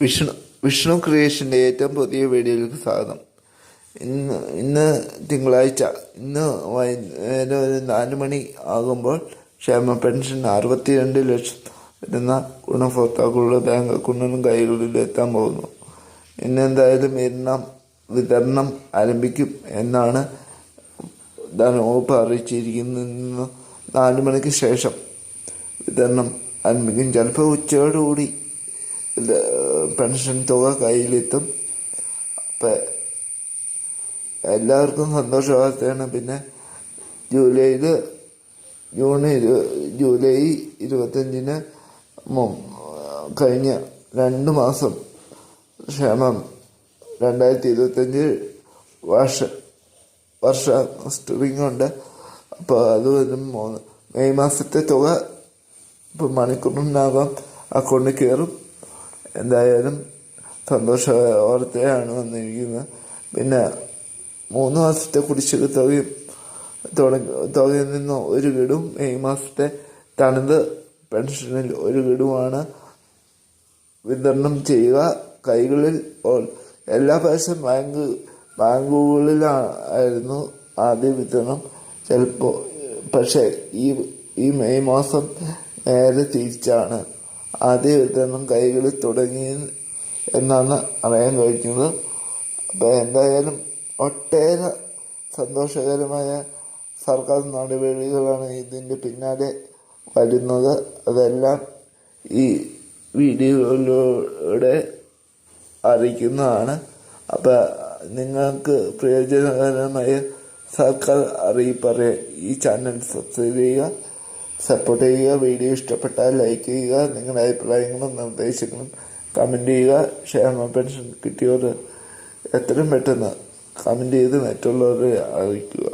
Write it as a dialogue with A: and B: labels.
A: വിഷ്ണു വിഷ്ണു ക്രിയേഷന്റെ ഏറ്റവും പുതിയ വീഡിയോയിലേക്ക് സ്വാഗതം. ഇന്ന് ഇന്ന് തിങ്കളാഴ്ച ഇന്ന് വൈകുന്നേരം ഒരു നാല് മണി ആകുമ്പോൾ ക്ഷേമ പെൻഷൻ അറുപത്തിരണ്ട് ലക്ഷം വരുന്ന ഗുണഭോക്താക്കളുടെ ബാങ്ക് അക്കൗണ്ടിനും കൈകളിൽ എത്താൻ പോകുന്നു. ഇന്ന് എന്തായാലും എണ്ണം വിതരണം ആരംഭിക്കും എന്നാണ് ധനവകുപ്പ് അറിയിച്ചിരിക്കുന്നത് നാല് മണിക്ക് ശേഷം വിതരണം ആരംഭിക്കും. ചിലപ്പോൾ ഉച്ചയോടുകൂടി പെൻഷൻ തുക കയ്യിലെത്തും അപ്പം എല്ലാവർക്കും സന്തോഷ വാർത്തയാണ് പിന്നെ ജൂലൈയിൽ ജൂൺ ഇരു ജൂലൈ ഇരുപത്തഞ്ചിന് കഴിഞ്ഞ രണ്ട് മാസം ക്ഷേമം രണ്ടായിരത്തി ഇരുപത്തഞ്ച് വർഷ വർഷ സ്ട്രിങ് ഉണ്ട് അപ്പോൾ അത് വരും മൂന്ന് മെയ് മാസത്തെ തുക ഇപ്പം മണിക്കൂറിനാകാം അക്കൗണ്ടിൽ കയറും. എന്തായാലും സന്തോഷ വാർത്തയാണ് വന്നിരിക്കുന്നത്. പിന്നെ മൂന്ന് മാസത്തെ കുടിശ്ശിക തുകയും തുടങ്ങി തുകയിൽ നിന്ന് ഒരു ഗഡും മെയ് മാസത്തെ തണുത് പെൻഷനിൽ ഒരു ഗഡുമാണ് വിതരണം ചെയ്യുക. കൈകളിൽ എല്ലാ പ്രാവശ്യം ബാങ്ക് ബാങ്കുകളിലായിരുന്നു ആദ്യ വിതരണം. ചിലപ്പോൾ പക്ഷേ ഈ ഈ മെയ് മാസം നേരെ തിരിച്ചാണ്. ആദ്യ വിതരണം കൈകളിൽ തുടങ്ങി എന്നാണ് അറിയാൻ കഴിക്കുന്നത് അപ്പോൾ എന്തായാലും ഒട്ടേറെ സന്തോഷകരമായ സർക്കാർ നടപടികളാണ് ഇതിന്റെ പിന്നാലെ വരുന്നത്. അതെല്ലാം ഈ വീഡിയോയിലൂടെ അറിയിക്കുന്നതാണ്. അപ്പോൾ നിങ്ങൾക്ക് പ്രയോജനകരമായ സർക്കാർ അറിയിപ്പറിയാൻ ഈ ചാനൽ സബ്സ്ക്രൈബ് ചെയ്യുക. സപ്പോർട്ട് ചെയ്യുക വീഡിയോ ഇഷ്ടപ്പെട്ടാൽ ലൈക്ക് ചെയ്യുക നിങ്ങളുടെ അഭിപ്രായങ്ങളും നിർദ്ദേശങ്ങളും കമന്റ് ചെയ്യുക. ക്ഷേമ പെൻഷൻ കിട്ടിയവർ എത്രയും പെട്ടെന്ന് കമന്റ് ചെയ്ത് മറ്റുള്ളവരെ അറിയിക്കുക.